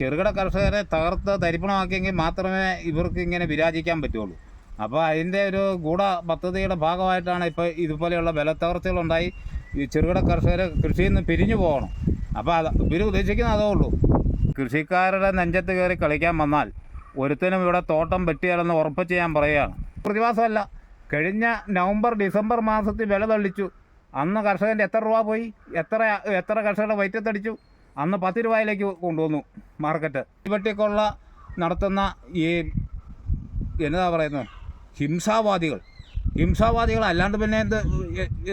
ചെറുകിട കർഷകരെ തകർത്ത് തരിപ്പണമാക്കിയെങ്കിൽ മാത്രമേ ഇവർക്ക് ഇങ്ങനെ വിരാജിക്കാൻ പറ്റുള്ളൂ. അപ്പോൾ അതിന്റെ ഒരു ഗൂഢ പദ്ധതിയുടെ ഭാഗമായിട്ടാണ് ഇപ്പോൾ ഇതുപോലെയുള്ള ബലത്തകർച്ചകളുണ്ടായി. ഈ ചെറുകിട കർഷകർ കൃഷിയിൽ നിന്ന് പിരിഞ്ഞു പോകണം. അപ്പോൾ അത് ഇവർ ഉദ്ദേശിക്കുന്നത് അതേ ഉള്ളൂ. കൃഷിക്കാരുടെ നെഞ്ചത്ത് കയറി കളിക്കാൻ വന്നാൽ ഒരുത്തനും ഇവിടെ തോട്ടം വെട്ടിയാലെന്ന് ഉറപ്പിച്ച് ഞാൻ പറയുകയാണ്. പ്രതിഭാസമല്ല. കഴിഞ്ഞ നവംബർ ഡിസംബർ മാസത്തിൽ വില തള്ളിച്ചു. അന്ന് കർഷകന്റെ എത്ര രൂപ പോയി? എത്ര എത്ര കർഷകരുടെ വയറ്റത്തടിച്ചു? അന്ന് പത്ത് രൂപയിലേക്ക് കൊണ്ടുവന്നു മാർക്കറ്റ്. വെട്ടിക്കൊള്ള നടത്തുന്ന ഈ എന്താ പറയുന്നത്? ഹിംസാവാദികൾ. ഹിംസാവാദികൾ അല്ലാണ്ട് പിന്നെ എന്ത്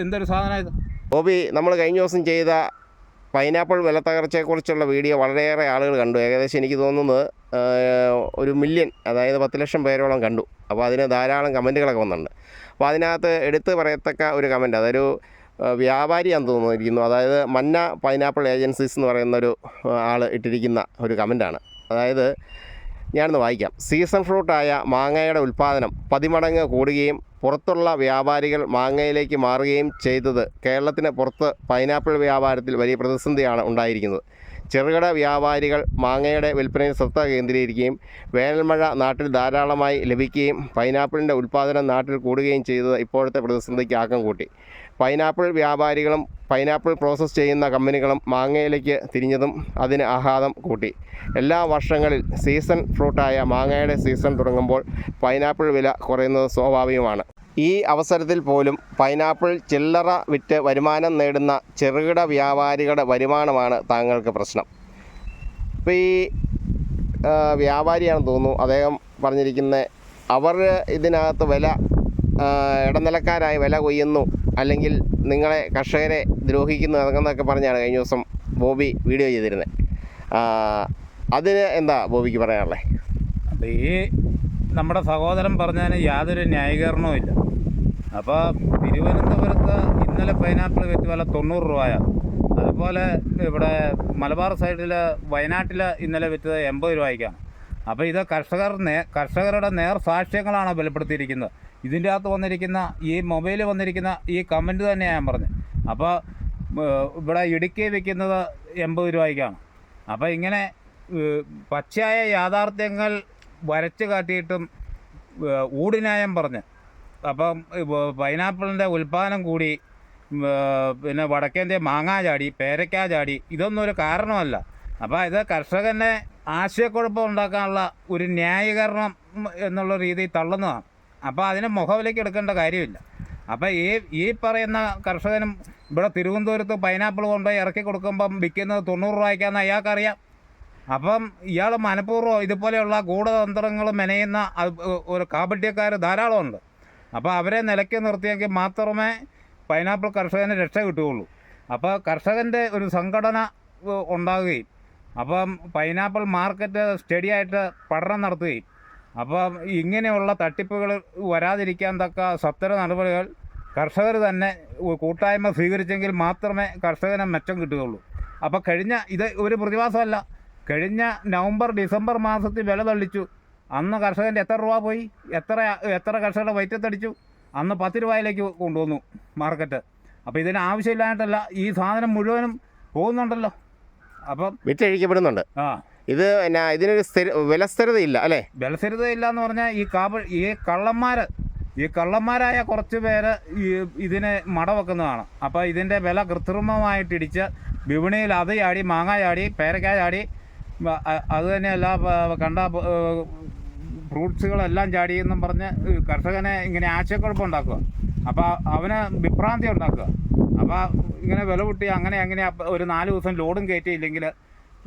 എന്തൊരു സാധനം ഗോപി നമ്മൾ കഴിഞ്ഞ ദിവസം ചെയ്ത പൈനാപ്പിൾ വില തകർച്ചയെക്കുറിച്ചുള്ള വീഡിയോ വളരെയേറെ ആളുകൾ കണ്ടു. ഏകദേശം എനിക്ക് തോന്നുന്നത് ഒരു മില്യൺ അതായത് പത്ത് ലക്ഷം പേരോളം കണ്ടു. അപ്പോൾ അതിന് ധാരാളം കമന്റുകളൊക്കെ വന്നിട്ടുണ്ട്. അപ്പോൾ അതിനകത്ത് എടുത്ത് പറയത്തക്ക ഒരു കമന്റ് അതൊരു വ്യാപാരിയാണെന്ന് തോന്നുന്നിരിക്കുന്നു അതായത് മന്ന പൈനാപ്പിൾ ഏജൻസീസ് എന്ന് പറയുന്നൊരു ആൾ ഇട്ടിരിക്കുന്ന ഒരു കമന്റാണ് അതായത് ഞാനൊന്ന് വായിക്കാം. സീസൺ ഫ്രൂട്ടായ മാങ്ങയുടെ ഉൽപ്പാദനം പതിമടങ്ങ് കൂടുകയും പുറത്തുള്ള വ്യാപാരികൾ മാങ്ങയിലേക്ക് മാറുകയും ചെയ്തത് കേരളത്തിന് പുറത്ത് പൈനാപ്പിൾ വ്യാപാരത്തിൽ വലിയ പ്രതിസന്ധിയാണ് ഉണ്ടായിരിക്കുന്നത്. ചെറുകിട വ്യാപാരികൾ മാങ്ങയുടെ വിൽപ്പനയിൽ ശ്രദ്ധ കേന്ദ്രീകരിക്കുകയും വേനൽമഴ നാട്ടിൽ ധാരാളമായി ലഭിക്കുകയും പൈനാപ്പിളിന്റെ ഉൽപ്പാദനം നാട്ടിൽ കൂടുകയും ചെയ്തത് ഇപ്പോഴത്തെ പ്രതിസന്ധിക്ക് ആക്കം കൂട്ടി. പൈനാപ്പിൾ വ്യാപാരികളും പൈനാപ്പിൾ പ്രോസസ്സ് ചെയ്യുന്ന കമ്പനികളും മാങ്ങയിലേക്ക് തിരിഞ്ഞതും അതിന് ആഘാതം കൂട്ടി. എല്ലാ വർഷങ്ങളിൽ സീസൺ ഫ്രൂട്ടായ മാങ്ങയുടെ സീസൺ തുടങ്ങുമ്പോൾ പൈനാപ്പിൾ വില കുറയുന്നത് സ്വാഭാവികമാണ്. ഈ അവസരത്തിൽ പോലും പൈനാപ്പിൾ ചില്ലറ വിറ്റ് വരുമാനം നേടുന്ന ചെറുകിട വ്യാപാരികളുടെ വരുമാനമാണ് താങ്കൾക്ക് പ്രശ്നം. ഇപ്പോൾ ഈ വ്യാപാരിയാണെന്ന് തോന്നുന്നു അദ്ദേഹം പറഞ്ഞിരിക്കുന്നത് അവർ ഇതിനകത്ത് വില ഇടനിലക്കാരായി വില കൊയ്യുന്നു അല്ലെങ്കിൽ നിങ്ങളെ കർഷകരെ ദ്രോഹിക്കുന്നു അതെന്നൊക്കെ പറഞ്ഞാണ് കഴിഞ്ഞ ദിവസം ബോബി വീഡിയോ ചെയ്തിരുന്നത്. അതിന് എന്താ ബോബിക്ക് പറയാനുള്ളത്? അപ്പം ഈ നമ്മുടെ സഹോദരൻ പറഞ്ഞതിന് യാതൊരു ന്യായീകരണവും ഇല്ല. അപ്പോൾ തിരുവനന്തപുരത്ത് ഇന്നലെ പൈനാപ്പിൾ വിറ്റ് വില തൊണ്ണൂറ് രൂപയാണ് അതുപോലെ ഇവിടെ മലബാർ സൈഡിൽ വയനാട്ടിൽ ഇന്നലെ വിറ്റത് എൺപത് രൂപയ്ക്കാണ്. അപ്പോൾ ഇത് കർഷകർ നേ കർഷകരുടെ നേർ സാക്ഷ്യങ്ങളാണ് ബലപ്പെടുത്തിയിരിക്കുന്നത് ഇതിന്റെ അകത്ത് വന്നിരിക്കുന്ന ഈ മൊബൈലിൽ വന്നിരിക്കുന്ന ഈ കമന്റ് തന്നെയാണ് ഞാൻ പറഞ്ഞത്. അപ്പോൾ ഇവിടെ ഇടുക്കി വിൽക്കുന്നത് എൺപത് രൂപയ്ക്കാണ്. അപ്പോൾ ഇങ്ങനെ പച്ചയായ യാഥാർത്ഥ്യങ്ങൾ വരച്ച് കാട്ടിയിട്ടും ഊടിനായം പറഞ്ഞ് അപ്പം പൈനാപ്പിളിന്റെ ഉൽപ്പാദനം കൂടി പിന്നെ വടക്കേന്ത്യ മാങ്ങാ ചാടി പേരയ്ക്ക ചാടി ഇതൊന്നും ഒരു കാരണമല്ല. അപ്പോൾ ഇത് കർഷകനെ ആശയക്കുഴപ്പം ഉണ്ടാക്കാനുള്ള ഒരു ന്യായീകരണം എന്നുള്ള രീതിയിൽ തള്ളുന്നതാണ്. അപ്പോൾ അതിനെ മുഖവിലേക്ക് എടുക്കേണ്ട കാര്യമില്ല. അപ്പോൾ ഈ ഈ പറയുന്ന കർഷകനും ഇവിടെ തിരുവനന്തപുരത്ത് പൈനാപ്പിൾ കൊണ്ടുപോയി ഇറക്കി കൊടുക്കുമ്പം വിൽക്കുന്നത് തൊണ്ണൂറ് രൂപയ്ക്കാന്ന് അയാൾക്കറിയാം. അപ്പം ഇയാൾ മനഃപൂർവം ഇതുപോലെയുള്ള ഗൂഢതന്ത്രങ്ങൾ മെനയുന്ന ഒരു കാപട്യക്കാർ ധാരാളമുണ്ട്. അപ്പോൾ അവരെ നിലയ്ക്ക് നിർത്തിയെങ്കിൽ മാത്രമേ പൈനാപ്പിൾ കർഷകന് രക്ഷ കിട്ടുകയുള്ളൂ. അപ്പോൾ കർഷകന്റെ ഒരു സംഘടന ഉണ്ടാകുകയും അപ്പം പൈനാപ്പിൾ മാർക്കറ്റ് സ്റ്റഡിയായിട്ട് പഠനം നടത്തുകയും അപ്പം ഇങ്ങനെയുള്ള തട്ടിപ്പുകൾ വരാതിരിക്കാൻ തക്ക സത്വര നടപടികൾ കർഷകർ തന്നെ കൂട്ടായ്മ സ്വീകരിച്ചെങ്കിൽ മാത്രമേ കർഷകന് മെച്ചം കിട്ടുകയുള്ളൂ. അപ്പോൾ കഴിഞ്ഞ ഇത് ഒരു പ്രതിഭാസമല്ല കഴിഞ്ഞ നവംബർ ഡിസംബർ മാസത്തിൽ വില തള്ളിച്ചു. അന്ന് കർഷകന്റെ എത്ര രൂപ പോയി? എത്ര എത്ര കർഷകരുടെ വയറ്റത്തടിച്ചു? അന്ന് പത്ത് രൂപയിലേക്ക് കൊണ്ടുവന്നു മാർക്കറ്റ്. അപ്പോൾ ഇതിന് ആവശ്യമില്ലായിട്ടല്ല ഈ സാധനം മുഴുവനും പോകുന്നുണ്ടല്ലോ. അപ്പം വിറ്റഴിക്കപ്പെടുന്നുണ്ട്. ആ. ഇത് എന്നാ ഇതിനൊരു സ്ഥിര വില സ്ഥിരതയില്ല അല്ലേ? ഇല്ല എന്ന് പറഞ്ഞാൽ ഈ കാബ് ഈ കള്ളന്മാർ ഈ കള്ളന്മാരായ കുറച്ച് പേര് ഈ ഇതിനെ മടവെക്കുന്നതാണ്. അപ്പോൾ ഇതിന്റെ വില കൃത്രിമമായിട്ടിടിച്ച് വിപണിയിൽ അത് ചാടി മാങ്ങ ചാടി പേരക്ക ചാടി അത് തന്നെയല്ല കണ്ട ഫ്രൂട്ട്സുകളെല്ലാം ചാടി എന്നും പറഞ്ഞ് കർഷകനെ ഇങ്ങനെ ആശയക്കുഴപ്പം ഉണ്ടാക്കുക അപ്പോൾ അവന് വിഭ്രാന്തി ഉണ്ടാക്കുക. അപ്പോൾ ഇങ്ങനെ വില പൊട്ടി അങ്ങനെ അങ്ങനെ ഒരു നാല് ദിവസം ലോഡും കയറ്റിയില്ലെങ്കിൽ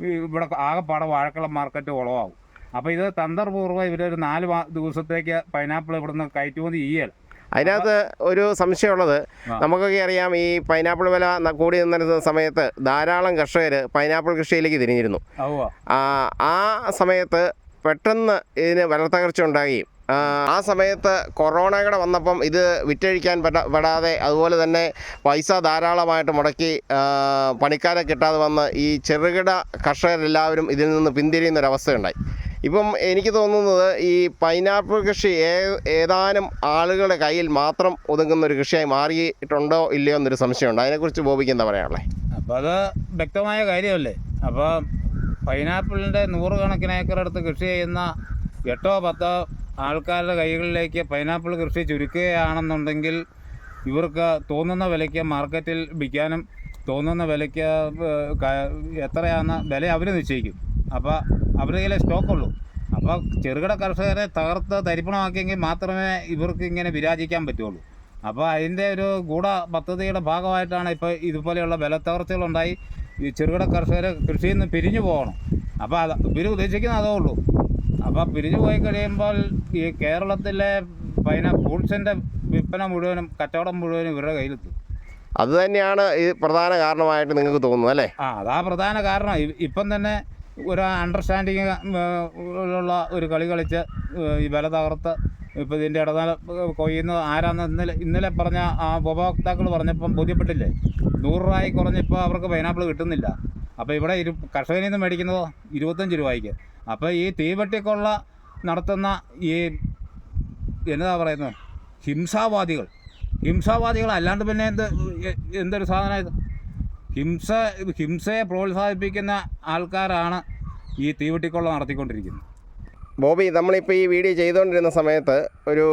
ഇവിടെ ആകെപ്പാടെ വാഴക്കളം മാർക്കറ്റ് ഉളവാകും അപ്പോൾ ഇത് തന്ത്രപൂർവം ഇവരൊരു നാല് ദിവസത്തേക്ക് പൈനാപ്പിൾ ഇവിടുന്ന് കയറ്റുമതി ചെയ്യൽ അതിനകത്ത് ഒരു സംശയമുള്ളത്. നമുക്കൊക്കെ അറിയാം ഈ പൈനാപ്പിൾ വില കൂടി നിന്നിരുന്ന സമയത്ത് ധാരാളം കർഷകർ പൈനാപ്പിൾ കൃഷിയിലേക്ക് തിരിഞ്ഞിരുന്നു. ആ ആ സമയത്ത് പെട്ടെന്ന് ഇതിന് വില തകർച്ച ഉണ്ടാകുകയും ആ, സമയത്ത് കൊറോണയുടെ വന്നപ്പം ഇത് വിറ്റഴിക്കാൻ പെട പെടാതെ അതുപോലെ തന്നെ പൈസ ധാരാളമായിട്ട് മുടക്കി പണിക്കാരെ കിട്ടാതെ വന്ന് ഈ ചെറുകിട കർഷകരെല്ലാവരും ഇതിൽ നിന്ന് പിന്തിരിയുന്ന ഒരവസ്ഥയുണ്ടായി ഇപ്പം എനിക്ക് തോന്നുന്നത് ഈ പൈനാപ്പിൾ കൃഷി ഏ ഏതാനും ആളുകളുടെ കയ്യിൽ മാത്രം ഒതുങ്ങുന്ന ഒരു കൃഷിയായി മാറിയിട്ടുണ്ടോ ഇല്ലയോ എന്നൊരു സംശയമുണ്ട്. അതിനെക്കുറിച്ച് ബോബിക്ക് എന്താ പറയാനുള്ളത് അപ്പോൾ അത് വ്യക്തമായ കാര്യമല്ലേ? അപ്പോൾ പൈനാപ്പിളിന്റെ നൂറുകണക്കിന് ഏക്കർ എടുത്ത് കൃഷി ചെയ്യുന്ന എട്ടോ പത്തോ ആൾക്കാരുടെ കൈകളിലേക്ക് പൈനാപ്പിൾ കൃഷി ചുരുക്കുകയാണെന്നുണ്ടെങ്കിൽ ഇവർക്ക് തോന്നുന്ന വിലയ്ക്ക് മാർക്കറ്റിൽ വിൽക്കാനും തോന്നുന്ന വിലയ്ക്ക് എത്രയാണ് വില അവർ നിശ്ചയിക്കും. അപ്പോൾ അവരുടെ കയ്യിലെ സ്റ്റോക്കുള്ളൂ അപ്പോൾ ചെറുകിട കർഷകരെ തകർത്ത് തരിപ്പണമാക്കിയെങ്കിൽ മാത്രമേ ഇവർക്ക് ഇങ്ങനെ വിരാജിക്കാൻ പറ്റുള്ളൂ. അപ്പോൾ അതിന്റെ ഒരു ഗൂഢ പദ്ധതിയുടെ ഭാഗമായിട്ടാണ് ഇപ്പോൾ ഇതുപോലെയുള്ള വില തകർച്ചകളുണ്ടായി ഈ ചെറുകിട കർഷകർ കൃഷിയിൽ നിന്ന് പിരിഞ്ഞു പോകണം. അപ്പോൾ അത് ഇവർ ഉദ്ദേശിക്കുന്നത് അതേ ഉള്ളൂ. അപ്പോൾ പിരിഞ്ഞു പോയി കഴിയുമ്പോൾ ഈ കേരളത്തിലെ പൈന ഫ്രൂട്ട്സിന്റെ വിൽപ്പന മുഴുവനും കച്ചവടം മുഴുവനും ഇവരുടെ കയ്യിലെത്തും. അത് തന്നെയാണ് ഈ പ്രധാന കാരണമായിട്ട് നിങ്ങൾക്ക് തോന്നുന്നത് അല്ലേ? ആ അതാ പ്രധാന കാരണം. ഇപ്പം തന്നെ ഒരു അണ്ടർസ്റ്റാൻഡിങ് ഉള്ള ഒരു കളി കളിച്ച് ഈ വില തകർത്ത് ഇപ്പം ഇതിന്റെ ഇടനാല കൊയ്യുന്നത് ആരാന്ന് ഇന്നലെ ഇന്നലെ പറഞ്ഞ ആ ഉപഭോക്താക്കൾ പറഞ്ഞപ്പം ബോധ്യപ്പെട്ടില്ലേ? നൂറ് രൂപയായി കുറഞ്ഞപ്പോൾ അവർക്ക് പൈനാപ്പിൾ കിട്ടുന്നില്ല. അപ്പോൾ ഇവിടെ ഇരു കർഷകനിൽ നിന്ന് മേടിക്കുന്നതോ ഇരുപത്തഞ്ച് രൂപയ്ക്ക്. അപ്പോൾ ഈ തീവെട്ടിക്കൊള്ള നടത്തുന്ന ഈ എന്താ പറയുന്നത് ഹിംസാവാദികൾ. ഹിംസാവാദികൾ അല്ലാണ്ട് പിന്നെ എന്ത് എന്തൊരു സാധനം ഹിംസ ഹിംസയെ പ്രോത്സാഹിപ്പിക്കുന്ന ആൾക്കാരാണ് ഈ തീവെട്ടിക്കൊള്ള നടത്തിക്കൊണ്ടിരിക്കുന്നത്. ബോബി നമ്മളിപ്പോൾ ഈ വീഡിയോ ചെയ്തുകൊണ്ടിരുന്ന സമയത്ത് ഒരു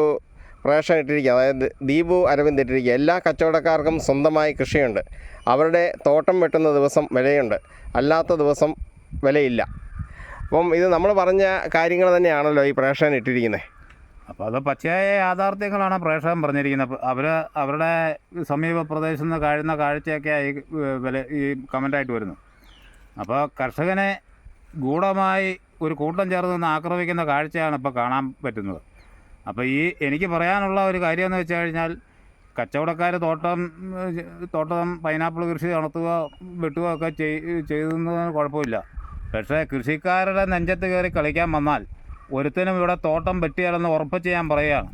പ്രേക്ഷകൻ ഇട്ടിരിക്കുക അതായത് ദീപു അരവിന്ദ് ഇട്ടിരിക്കുക. എല്ലാ കച്ചവടക്കാർക്കും സ്വന്തമായി കൃഷിയുണ്ട്. അവരുടെ തോട്ടം വെട്ടുന്ന ദിവസം വിലയുണ്ട്. അല്ലാത്ത ദിവസം വിലയില്ല. അപ്പം ഇത് നമ്മൾ പറഞ്ഞ കാര്യങ്ങൾ തന്നെയാണല്ലോ ഈ പ്രേക്ഷകൻ ഇട്ടിരിക്കുന്നത് അപ്പോൾ അത് പച്ചയായ യാഥാർത്ഥ്യങ്ങളാണ് പ്രേക്ഷകൻ പറഞ്ഞിരിക്കുന്നത്. അവർ അവരുടെ സമീപ പ്രദേശത്ത് നിന്ന് കാഴുന്ന കാഴ്ചയൊക്കെ ഈ വില ഈ കമന്റായിട്ട് വരുന്നു. അപ്പോൾ കർഷകനെ ഗൂഢമായി ഒരു കൂട്ടം ചേർന്ന് നിന്ന് ആക്രമിക്കുന്ന കാഴ്ചയാണ് ഇപ്പോൾ കാണാൻ പറ്റുന്നത്. അപ്പോൾ ഈ എനിക്ക് പറയാനുള്ള ഒരു കാര്യമെന്ന് വെച്ച് കഴിഞ്ഞാൽ കച്ചവടക്കാർ തോട്ടം തോട്ടം പൈനാപ്പിൾ കൃഷി നടത്തുക വെട്ടുക ഒക്കെ ചെയ് ചെയ്യുന്നതിന് കുഴപ്പമില്ല. പക്ഷേ കൃഷിക്കാരുടെ നെഞ്ചത്ത് കയറി കളിക്കാൻ വന്നാൽ ഒരുത്തിനും ഇവിടെ തോട്ടം പറ്റിയാലെന്ന് ഉറപ്പിച്ച് ഞാൻ പറയുകയാണ്.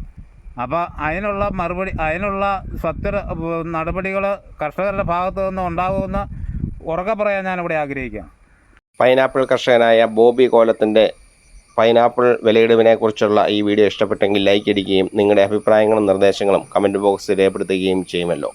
അപ്പോൾ അതിനുള്ള മറുപടി അതിനുള്ള സത്വര നടപടികൾ കർഷകരുടെ ഭാഗത്തു നിന്ന് ഉണ്ടാകുമെന്ന് ഉറക്കെ പറയാൻ ഞാനിവിടെ ആഗ്രഹിക്കാം പൈനാപ്പിൾ കർഷകനായ ബോബി കോലത്തിന്റെ പൈനാപ്പിൾ വിലയിടിവിനെക്കുറിച്ചുള്ള ഈ വീഡിയോ ഇഷ്ടപ്പെട്ടെങ്കിൽ ലൈക്ക് അടിക്കുകയും നിങ്ങളുടെ അഭിപ്രായങ്ങളും നിർദ്ദേശങ്ങളും കമന്റ് ബോക്സിൽ രേഖപ്പെടുത്തുകയും ചെയ്യുമല്ലോ.